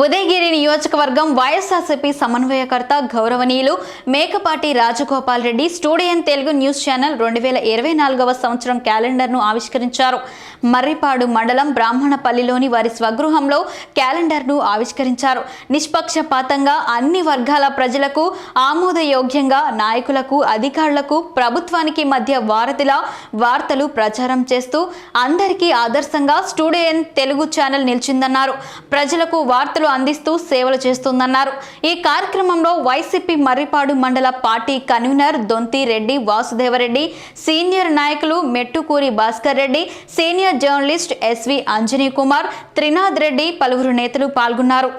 ఉదయగిరి నియోజకవర్గం వైఎస్ఆర్సీపీ సమన్వయకర్త గౌరవనీయులు Mekapati Rajagopal Reddy Studio N Telugu news channel రెండు వేల ఇరవై నాలుగవ సంవత్సరం క్యాలెండర్ను ఆవిష్కరించారు. మర్రిపాడు మండలం బ్రాహ్మణపల్లిలోని వారి స్వగృహంలో క్యాలెండర్ను ఆవిష్కరించారు. నిష్పక్షపాతంగా అన్ని వర్గాల ప్రజలకు ఆమోదయోగ్యంగా నాయకులకు అధికారులకు ప్రభుత్వానికి మధ్య వారధిలా వార్తలు ప్రచారం చేస్తూ అందరికీ ఆదర్శంగా స్టూడియన్ తెలుగు ఛానల్ నిలిచిందన్నారు. ప్రజలకు వార్తలు అందిస్తూ సేవలు చేస్తుందన్నారు. ఈ కార్యక్రమంలో వైసీపీ మర్రిపాడు మండల party convener Donthi Reddy Vasudevareddy senior నాయకులు Mettukuri Bhaskar Reddy senior journalist SV Anjani Kumar Trinath Reddy పలువురు నేతలు పాల్గొన్నారు.